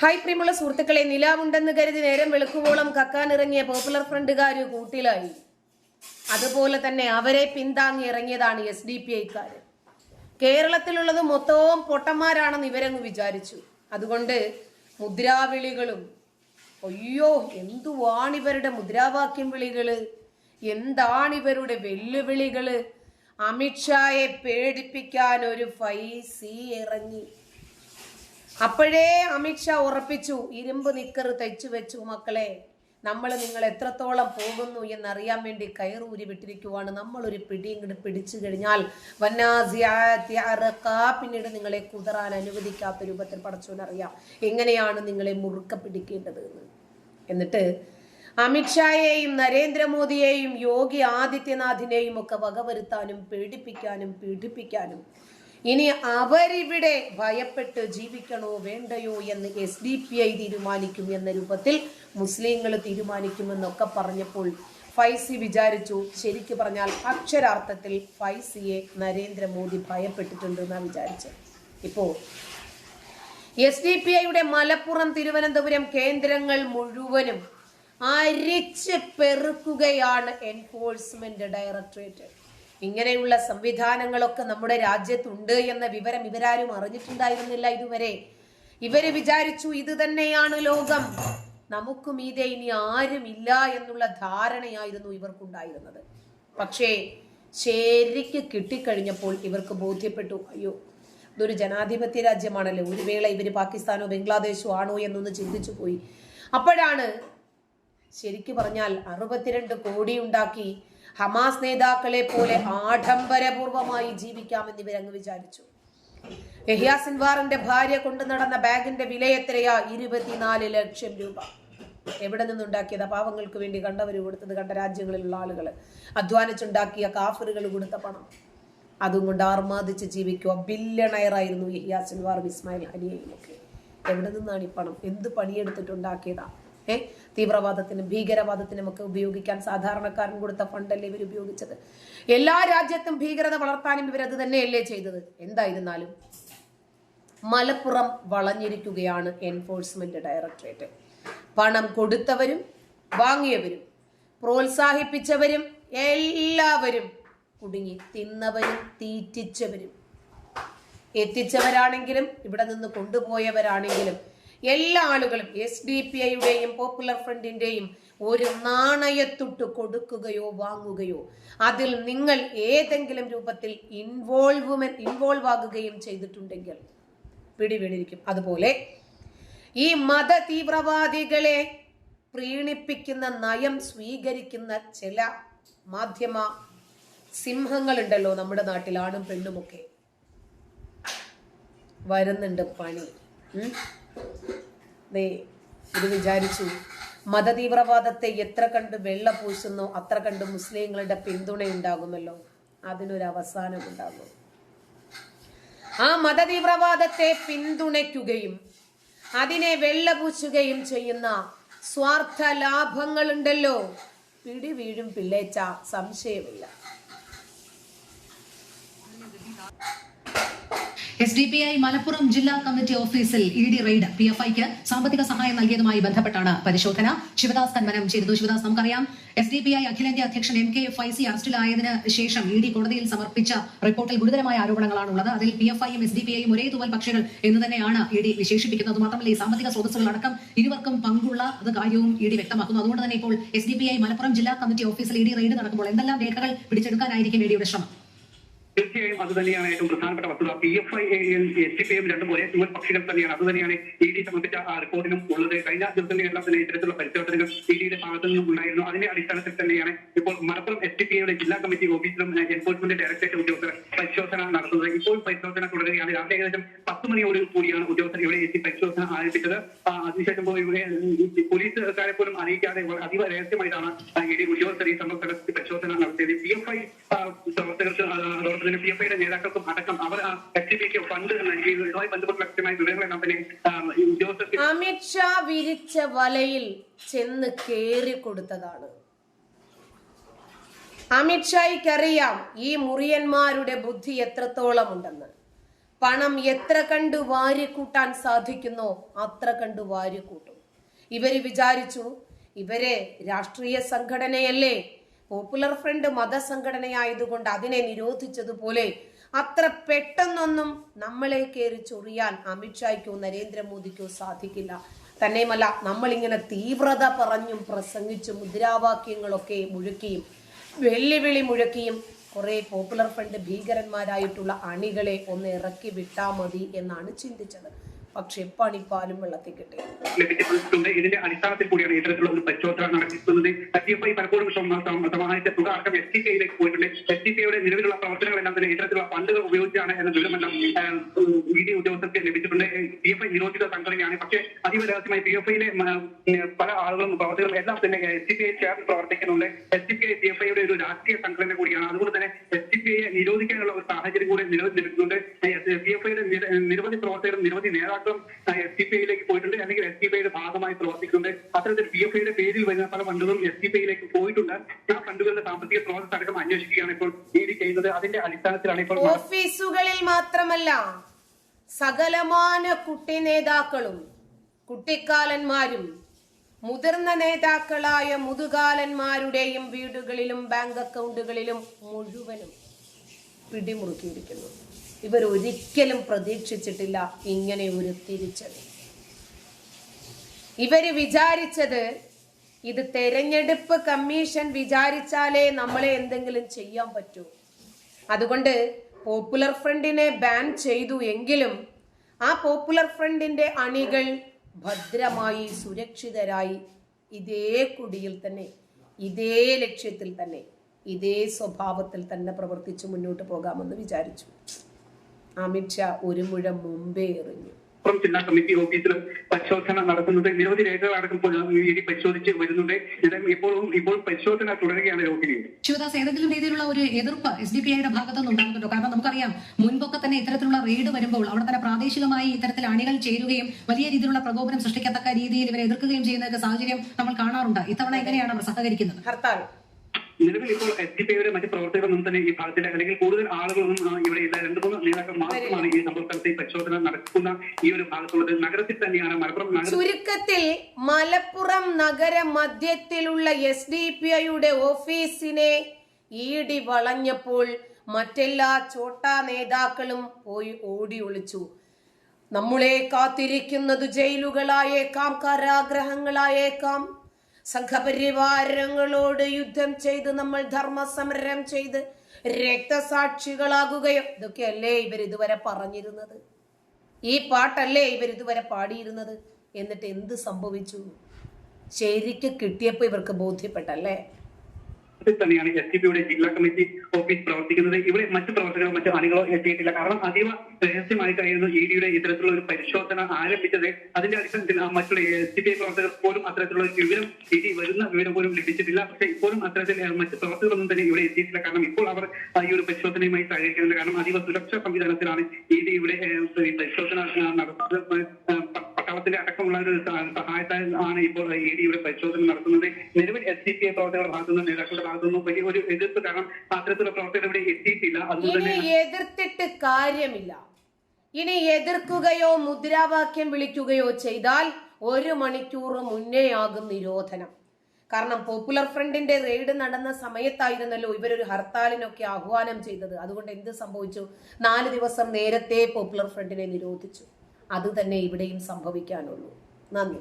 Hi പ്രിയമുള്ള സുഹൃത്തുക്കളെ നിലാവുണ്ടെന്ന് കരുതി നേരം വെളുക്കുവോളം കക്കാനിറങ്ങിയ പോപ്പുലർ ഫ്രണ്ടുകാർ കൂട്ടിലായി. അതുപോലെ തന്നെ അവരെ പിന്താങ്ങി ഇറങ്ങിയതാണ് എസ് ഡി പി ഐക്കാർ കേരളത്തിലുള്ളത് മൊത്തവും പൊട്ടന്മാരാണെന്ന് ഇവരങ്ങ് വിചാരിച്ചു. അതുകൊണ്ട് മുദ്രാവിളികളും അയ്യോ എന്തുവാണിവരുടെ മുദ്രാവാക്യം വിളികൾ എന്താണിവരുടെ വെല്ലുവിളികൾ അമിത്ഷായെ പേടിപ്പിക്കാൻ ഒരു ഫൈസി ഇറങ്ങി. അപ്പോഴേ അമിത്ഷാ ഉറപ്പിച്ചു ഇരുമ്പ് നിക്കർ തയ്ച്ചു വെച്ചു മക്കളെ. നമ്മൾ നിങ്ങൾ എത്രത്തോളം പോകുന്നു എന്നറിയാൻ വേണ്ടി കയറൂരി വിട്ടിരിക്കുവാണ്. നമ്മളൊരു ഒരു പിടി ഇങ്ങോട്ട് പിടിച്ചു കഴിഞ്ഞാൽ പിന്നീട് നിങ്ങളെ കുതറാൻ അനുവദിക്കാത്ത രൂപത്തിൽ പടച്ചോനറിയാം എങ്ങനെയാണ് നിങ്ങളെ മുറുക്ക പിടിക്കേണ്ടത് എന്ന്. എന്നിട്ട് അമിത്ഷായെയും നരേന്ദ്രമോദിയെയും യോഗി ആദിത്യനാഥിനെയും ഒക്കെ വകവരുത്താനും പേടിപ്പിക്കാനും പീഡിപ്പിക്കാനും ഇനി അവരിവിടെ ഭയപ്പെട്ട് ജീവിക്കണോ വേണ്ടയോ എന്ന് എസ് ഡി പി ഐ തീരുമാനിക്കും എന്ന രൂപത്തിൽ മുസ്ലിങ്ങൾ തീരുമാനിക്കുമെന്നൊക്കെ പറഞ്ഞപ്പോൾ ഫൈസി വിചാരിച്ചു. ശരിക്കു പറഞ്ഞാൽ അക്ഷരാർത്ഥത്തിൽ ഫൈസിയെ നരേന്ദ്രമോദി ഭയപ്പെട്ടിട്ടുണ്ട് എന്നാണ് വിചാരിച്ചത്. ഇപ്പോ എസ് ഡി പി ഐയുടെ മലപ്പുറം തിരുവനന്തപുരം കേന്ദ്രങ്ങൾ മുഴുവനും അരിച്ച് പെറുക്കുകയാണ് എൻഫോഴ്സ്മെന്റ് ഡയറക്ടറേറ്റ് ഇങ്ങനെയുള്ള സംവിധാനങ്ങളൊക്കെ നമ്മുടെ രാജ്യത്തുണ്ട് എന്ന വിവരം ഇവരാരും അറിഞ്ഞിട്ടുണ്ടായിരുന്നില്ല ഇതുവരെ. ഇവർ വിചാരിച്ചു ഇത് തന്നെയാണ് ലോകം. നമുക്ക് മീതെ ഇനി ആരും ഇല്ല എന്നുള്ള ധാരണയായിരുന്നു ഇവർക്കുണ്ടായിരുന്നത്. പക്ഷേ ശരിക്ക് കിട്ടിക്കഴിഞ്ഞപ്പോൾ ഇവർക്ക് ബോധ്യപ്പെട്ടു. അയ്യോ ഇതൊരു ജനാധിപത്യ രാജ്യമാണല്ലോ? ഒരു വേള ഇവർ പാകിസ്ഥാനോ ബംഗ്ലാദേശോ ആണോ എന്നൊന്ന് ചിന്തിച്ചു പോയി. അപ്പോഴാണ് ശരിക്കു പറഞ്ഞാൽ അറുപത്തിരണ്ട് കോടി ഉണ്ടാക്കി ഹമാസ് നേതാക്കളെ പോലെ ആഡംബരപൂർവമായി ജീവിക്കാമെന്ന് ഇവരങ്ങ് വിചാരിച്ചു. സിൻവാറിന്റെ ഭാര്യ കൊണ്ടു നടന്ന ബാഗിന്റെ വില എത്രയാ ഇരുപത്തിനാല് ലക്ഷം രൂപ. എവിടെ നിന്നുണ്ടാക്കിയത്? പാവങ്ങൾക്ക് വേണ്ടി കണ്ടവർ കൊടുത്തത് കണ്ട രാജ്യങ്ങളിലുള്ള ആളുകൾ അധ്വാനിച്ചുണ്ടാക്കിയ കാഫറുകൾ കൊടുത്ത പണം. അതും കൊണ്ട് ആർമാദിച്ച് ജീവിക്കുക ബില്യണയറായിരുന്നു യഹ്യാ സിൻവാറും ഇസ്മായിൽ ഒക്കെ. എവിടെ നിന്നാണ് ഈ പണം? എന്ത് പണിയെടുത്തിട്ടുണ്ടാക്കിയതാ? ഏ തീവ്രവാദത്തിനും ഭീകരവാദത്തിനും ഒക്കെ ഉപയോഗിക്കാൻ സാധാരണക്കാരൻ കൊടുത്ത ഫണ്ടല്ലേ ഇവർ ഉപയോഗിച്ചത്? എല്ലാ രാജ്യത്തും ഭീകരത വളർത്താനും ഇവരത് തന്നെയല്ലേ ചെയ്തത്? എന്തായിരുന്നാലും മലപ്പുറം വളഞ്ഞിരിക്കുകയാണ് എൻഫോഴ്സ്മെന്റ് ഡയറക്ടറേറ്റ്. പണം കൊടുത്തവരും വാങ്ങിയവരും പ്രോത്സാഹിപ്പിച്ചവരും എല്ലാവരും കുടുങ്ങി തിന്നവരും തീറ്റിച്ചവരും. എത്തിച്ചവരാണെങ്കിലും ഇവിടെ നിന്ന് കൊണ്ടുപോയവരാണെങ്കിലും എല്ലാ ആളുകളും എസ് ഡി പി ഐയുടെയും പോപ്പുലർ ഫ്രണ്ടിന്റെയും ഒരു നാണയത്തുട്ട് കൊടുക്കുകയോ വാങ്ങുകയോ അതിൽ നിങ്ങൾ ഏതെങ്കിലും രൂപത്തിൽ ഇൻവോൾവ്മെന്റ് ഇൻവോൾവ് ആകുകയും ചെയ്തിട്ടുണ്ടെങ്കിൽ പിടിപെടിയിരിക്കും അതുപോലെ ഈ മത തീവ്രവാദികളെ പ്രീണിപ്പിക്കുന്ന നയം സ്വീകരിക്കുന്ന ചില മാധ്യമ സിംഹങ്ങളുണ്ടല്ലോ നമ്മുടെ നാട്ടിൽ ആണും പെണ്ണുമൊക്കെ. വരുന്നുണ്ട് പണി. ദേ ഇത് വിചാരിച്ചു. മതതീവ്രവാദത്തെ എത്ര കണ്ട് വെള്ള പൂശുന്നു അത്ര കണ്ട് മുസ്ലിങ്ങളുടെ പിന്തുണ ഉണ്ടാകുമല്ലോ. അതിനൊരു അവസാനം ഉണ്ടാകും ആ മതതീവ്രവാദത്തെ പിന്തുണയ്ക്കുകയും അതിനെ വെള്ള വെള്ളപൂശുകയും ചെയ്യുന്ന സ്വാർത്ഥ ലാഭങ്ങളുണ്ടല്ലോ പിടി വീഴും പിള്ളേച്ച സംശയമില്ല. S D P I Malappuram ജില്ലാ കമ്മിറ്റി ഓഫീസിൽ E D raid P F ഐക്ക് സാമ്പത്തിക സഹായം നൽകിയതുമായി ബന്ധപ്പെട്ടാണ് പരിശോധന. ശിവദാസ് കന്മനം ചെയ്തു. ശിവദാസ് നമുക്കറിയാം എസ് ഡി പി ഐ അഖിലേന്ത്യാ അധ്യക്ഷൻ M K F I C അറസ്റ്റിലായതിന് ശേഷം ഇ ഡി കോടതിയിൽ സമർപ്പിച്ച റിപ്പോർട്ടിൽ ഗുരുതരമായ ആരോപണങ്ങളാണ് ഉള്ളത് അതിൽ പി എഫ് ഐയും എസ് ഡി പി ഐയും ഒരേ തൂവൽ പക്ഷികൾ എന്ന് തന്നെയാണ് ഇ ഡി വിശേഷിപ്പിക്കുന്നത്. മാത്രമല്ല ഈ സാമ്പത്തിക സ്രോതസ്സുകൾ അടക്കം ഇരുവർക്കും പങ്കുള്ള അത് കാര്യവും ഇ ഡി വ്യക്തമാക്കുന്നു. അതുകൊണ്ട് തന്നെ ഇപ്പോൾ S D P I Malappuram ജില്ലാ കമ്മിറ്റി ഓഫീസിൽ ഇ ഡി റെയ്ഡ് നടക്കുമ്പോൾ എന്തെല്ലാം രേഖകൾ പിടിച്ചെടുക്കാനായിരിക്കും ഇ ഡിയുടെ ശ്രമം? തീർച്ചയായും അത് തന്നെയാണ് ഏറ്റവും പ്രധാനപ്പെട്ട വസ്തുത. P F I S T P M രണ്ടും ഒരേ ചുവൽ പക്ഷികൾ തന്നെയാണ്. അത് തന്നെയാണ് ഇ ഡി സമർപ്പിച്ച ആ റിപ്പോർട്ടിനും ഉള്ളത്. കഴിഞ്ഞ ദിവസങ്ങളിലെല്ലാം തന്നെ ഇത്തരത്തിലുള്ള പരിശോധനകൾ ഇ ഡിയുടെ ഭാഗത്തു നിന്നും ഉണ്ടായിരുന്നു. അതിന്റെ അടിസ്ഥാനത്തിൽ തന്നെയാണ് ഇപ്പോൾ മലപ്പുറം എസ് ടി പി ഐയുടെ ജില്ലാ കമ്മിറ്റി ഓഫീസിലും എൻഫോഴ്സ്മെന്റ് ഡയറക്ടറേറ്റ് ഉദ്യോഗസ്ഥർ പരിശോധന നടത്തുന്നത്. ഇപ്പോൾ പരിശോധന തുടരുകയാണ്. രാവിലെ ഏകദേശം പത്ത് മണിയോട് കൂടിയാണ് ഉദ്യോഗസ്ഥർ ഇവിടെ എത്തി പരിശോധന ആരംഭിച്ചത്. അതിനുശേഷം പോലീസുകാരെ പോലും അറിയിക്കാതെ അതീവ രഹസ്യമായിട്ടാണ് ഇ ഡി ഉദ്യോഗസ്ഥർ ഈ സംഭവ പരിശോധന നടത്തിയത്. പി എഫ് ഐ പ്രവർത്തകർക്ക് ആ, തന്നെ പി എഫ് ഐയുടെ നേതാക്കൾക്കും അടക്കം അവർ ടി പിക്ക് ഫണ്ട് നൽകി. ഇതുമായി ബന്ധപ്പെട്ട കൃത്യമായ വിവരങ്ങളെല്ലാം തന്നെ ആ, അമിത്ഷാ വിരിച്ച വലയിൽ ചെന്ന് കേറി കൊടുത്തതാണ്. അമിത്ഷായ്ക്കറിയാം ഈ മുറിയന്മാരുടെ ബുദ്ധി എത്രത്തോളം ഉണ്ടെന്ന് പണം എത്ര കണ്ട് വാരിക്കൂട്ടാൻ സാധിക്കുന്നോ അത്ര കണ്ട് വാരിക്കൂട്ടും ഇവർ വിചാരിച്ചു ഇവരെ രാഷ്ട്രീയ സംഘടനയല്ലേ പോപ്പുലർ ഫ്രണ്ട് മതസംഘടനയായതുകൊണ്ട് അതിനെ നിരോധിച്ചതുപോലെ അത്ര പെട്ടെന്നൊന്നും നമ്മളെ കയറി ചൊറിയാൻ അമിത്ഷായ്ക്കോ നരേന്ദ്രമോദിക്കോ സാധിക്കില്ല. തന്നെയുമല്ല നമ്മളിങ്ങനെ തീവ്രത പറഞ്ഞും പ്രസംഗിച്ചും മുദ്രാവാക്യങ്ങളൊക്കെ മുഴക്കിയും വെല്ലുവിളി മുഴക്കിയും കുറെ പോപ്പുലർ ഫ്രണ്ട് ഭീകരന്മാരായിട്ടുള്ള അണികളെ ഒന്ന് ഇറക്കി വിട്ടാൽ മതി എന്നാണ് ചിന്തിച്ചത്. പക്ഷെ പണിപ്പാലും വെള്ളത്തിൽ കിട്ടി. ലഭിച്ചിട്ടുണ്ട്. ഇതിന്റെ അടിസ്ഥാനത്തിൽ കൂടിയാണ് ഇത്തരത്തിലുള്ള ഒരു പരിശോധന നടത്തിക്കുന്നത് എസ് എഫ് ഐ പലപ്പോഴും സമ- സമ- സമാഹരിച്ച തുക അടക്കം എസ് ഡി കെയിലേക്ക് പോയിട്ടുണ്ട്. എസ് ഡി കെയുടെ നിലവിലുള്ള പ്രവർത്തനങ്ങളെല്ലാം തന്നെ ഇത്തരത്തിലുള്ള ഫണ്ടുകൾ ഉപയോഗിച്ചാണ് എന്ന വിവരമെല്ലാം ഇ ഡി ഉദ്യോഗസ്ഥർക്ക് ലഭിച്ചിട്ടുണ്ട്. പി എഫ് ഐ നിരോധിത സംഘടനയാണ്. പക്ഷേ അതീവ രഹസ്യമായി പി എഫ് ഐയിലെ പല ആളുകളും പ്രവർത്തകരും എല്ലാം തന്നെ എസ് ഡി പി ഐ ചേർന്ന് പ്രവർത്തിക്കുന്നുണ്ട്. S D I P F ഐയുടെ ഒരു രാഷ്ട്രീയ സംഘടന കൂടിയാണ്. അതുകൊണ്ട് തന്നെ എസ് ഡി ഐയെ നിരോധിക്കാനുള്ള ഒരു സാഹചര്യം കൂടി നിലനിൽക്കുന്നുണ്ട് പി എഫ് ഐയുടെ നിരവധി പ്രവർത്തകരും നിരവധി നേതാക്കളും എസ് ഡി പി ഐയിലേക്ക് പോയിട്ടുണ്ട്. അല്ലെങ്കിൽ എസ് ഡി പി ഐയുടെ ഭാഗമായി പ്രവർത്തിക്കുന്നുണ്ട്. അത്തരത്തിൽ പി എഫ് ഐയുടെ പേരിൽ വരുന്ന പല ഫണ്ടുകളും എസ് ഡി പി ഐയിലേക്ക് പോയിട്ടുണ്ട്. ആ ഫണ്ടുകളുടെ സാമ്പത്തിക സ്രോതസ് അടക്കം അന്വേഷിക്കുകയാണ് ഇപ്പോൾ ഇ ഡി ചെയ്യുന്നത്. അതിന്റെ അടിസ്ഥാനത്തിലാണ് ഇപ്പോൾ ഓഫീസുകളിൽ മാത്രമല്ല സകലമാന കുട്ടി നേതാക്കളും കുട്ടിക്കാലന്മാരും മുതിർന്ന നേതാക്കളായ മുതുകാലന്മാരുടെയും വീടുകളിലും ബാങ്ക് അക്കൗണ്ടുകളിലും മുഴുവനും പിടിമുറുക്കിയിരിക്കുന്നു. ഇവർ ഒരിക്കലും പ്രതീക്ഷിച്ചിട്ടില്ല ഇങ്ങനെ ഒരു തിരിച്ചടി. ഇവർ വിചാരിച്ചത് ഇത് തെരഞ്ഞെടുപ്പ് കമ്മീഷൻ വിചാരിച്ചാലേ നമ്മളെ എന്തെങ്കിലും ചെയ്യാൻ പറ്റൂ. അതുകൊണ്ട് പോപ്പുലർ ഫ്രണ്ടിനെ ബാൻ ചെയ്തു എങ്കിലും ആ പോപ്പുലർ ഫ്രണ്ടിന്റെ അണികൾ ഭദ്രമായി സുരക്ഷിതരായി ഇതേ കുടിയിൽ തന്നെ ഇതേ ലക്ഷ്യത്തിൽ തന്നെ ഇതേ സ്വഭാവത്തിൽ തന്നെ പ്രവർത്തിച്ചു മുന്നോട്ട് പോകാമെന്ന് വിചാരിച്ചു. അമിത്ഷാ ഒരു മുഴം മുമ്പേ എറിഞ്ഞു. മലപ്പുറം ജില്ലാ കമ്മിറ്റി ഓഫീസിൽ പരിശോധന നടത്തുന്നത് നിരവധി രേഖകൾ അടക്കം ഡി പരിശോധിച്ച് വരുന്നുണ്ട്. ഇപ്പോഴും ഇപ്പോൾ പരിശോധന തുടരുകയാണ് രോഹിണി. ശിവദാസ് ഏതെങ്കിലും രീതിയിലുള്ള ഒരു എതിർപ്പ് എസ് ഡി പി ഐയുടെ ഭാഗത്തുനിന്ന് ഉണ്ടാകുന്നുണ്ടോ? കാരണം നമുക്കറിയാം മുൻപൊക്കെ തന്നെ ഇത്തരത്തിലുള്ള റെയ്ഡ് വരുമ്പോൾ അവിടെ തന്നെ പ്രാദേശികമായി ഇത്തരത്തിൽ അണികൾ ചേരുകയും വലിയ രീതിയിലുള്ള പ്രകോപനം സൃഷ്ടിക്കത്തക്ക രീതിയിൽ ഇവരെ എതിർക്കുകയും ചെയ്യുന്ന സാഹചര്യം നമ്മൾ കാണാറുണ്ട്. ഇത്തവണ എങ്ങനെയാണ് അവർ സഹകരിക്കുന്നത്? ഹർത്താൽ. നിലവിൽ ഇപ്പോൾ എസ് ഡി പിയുടെ മറ്റ് പ്രവർത്തകരൊന്നും തന്നെ ഈ ഭാഗത്തിൽ അല്ലെങ്കിൽ കൂടുതൽ ആളുകളൊന്നും ഇവിടെ ഇല്ല രണ്ടു മൂന്ന് നേതാക്കൾ മാത്രമാണ് ഈ സംഭവ സ്ഥലത്ത് പരിശോധന നടക്കുന്ന ഈ ഒരു ഭാഗത്തുള്ളത്. നഗരത്തിൽ തന്നെയാണ് മലപ്പുറം ചുരുക്കത്തിൽ മലപ്പുറം നഗര മധ്യത്തിലുള്ള എസ് ഡി പി ഐയുടെ ഓഫീസിനെ ഇ വളഞ്ഞപ്പോൾ മറ്റെല്ലാ ചോട്ടാ നേതാക്കളും പോയി ഓടി ഒളിച്ചു. നമ്മളെ കാത്തിരിക്കുന്നത് ജയിലുകളായേക്കാം കാരാഗ്രഹങ്ങളായേക്കാം. സംഘപരിവാരങ്ങളോട് യുദ്ധം ചെയ്ത് നമ്മൾ ധർമ്മസമരം ചെയ്ത് രക്തസാക്ഷികളാകുകയോ ഇതൊക്കെയല്ലേ ഇവർ ഇതുവരെ പറഞ്ഞിരുന്നത്? ഈ പാട്ടല്ലേ ഇവർ ഇതുവരെ പാടിയിരുന്നത്? എന്നിട്ട് എന്ത് സംഭവിച്ചു? ശരിക്ക് കിട്ടിയപ്പോൾ ഇവർക്ക് ബോധ്യപ്പെട്ടല്ലേ? ിൽ തന്നെയാണ് എസ് ഡി പിയുടെ ജില്ലാ കമ്മിറ്റി ഓഫീസ് പ്രവർത്തിക്കുന്നത്. ഇവിടെ മറ്റു പ്രവർത്തകരോ മറ്റു അണികളോ എത്തിയിട്ടില്ല കാരണം അതീവ രഹസ്യമായി കഴിയുന്ന ഇ ഡിയുടെ ഇത്തരത്തിലുള്ള ഒരു പരിശോധന ആരംഭിച്ചത് അതിന്റെ അടിസ്ഥാനത്തിൽ മറ്റുള്ള എസ് ഡി പി പ്രവർത്തകർ പോലും അത്തരത്തിലുള്ള ഒരു വിവരം ഇ ഡി വരുന്ന വിവരം പോലും ലഭിച്ചിട്ടില്ല. പക്ഷെ ഇപ്പോഴും അത്തരത്തിൽ മറ്റു പ്രവർത്തകരൊന്നും തന്നെ ഇവിടെ എത്തിയിട്ടില്ല. കാരണം ഇപ്പോൾ അവർ ഈ ഒരു പരിശോധനയുമായി സഹകരിക്കുന്നുണ്ട് കാരണം അതീവ സുരക്ഷാ സംവിധാനത്തിലാണ് ഇ ഡി ഇവിടെ പരിശോധന നടത്തുന്നത് പട്ടാളത്തിന്റെ അടക്കമുള്ള ഒരു സഹായത്താൽ ആണ് ഇപ്പോൾ ഇ ഡി ഇവിടെ പരിശോധന നടത്തുന്നത്. നിലവിൽ എസ് ഡി പി ഐ പ്രവർത്തകരുടെ ഭാഗത്തു നിന്നും നേതാക്കളുടെ ഭാഗത്തു നിന്നും വലിയ ഒരു എതിർപ്പ് കാരണം അത്തരത്തിലുള്ള പ്രവർത്തകർ ഇവിടെ എത്തിയിട്ടില്ല. അതുകൊണ്ട് തന്നെ എതിർത്തിട്ട് കാര്യമില്ല. ഇനി എതിർക്കുകയോ മുദ്രാവാക്യം വിളിക്കുകയോ ചെയ്താൽ ഒരു മണിക്കൂർ മുന്നേയാകും നിരോധനം. കാരണം പോപ്പുലർ ഫ്രണ്ടിന്റെ റെയ്ഡ് നടന്ന സമയത്തായിരുന്നല്ലോ ഇവരൊരു ഹർത്താലിനൊക്കെ ആഹ്വാനം ചെയ്തത്. അതുകൊണ്ട് എന്ത് സംഭവിച്ചു? നാല് ദിവസം നേരത്തെ പോപ്പുലർ ഫ്രണ്ടിനെ നിരോധിച്ചു. അത് തന്നെ ഇവിടെയും സംഭവിക്കാനുള്ളൂ. നന്ദി.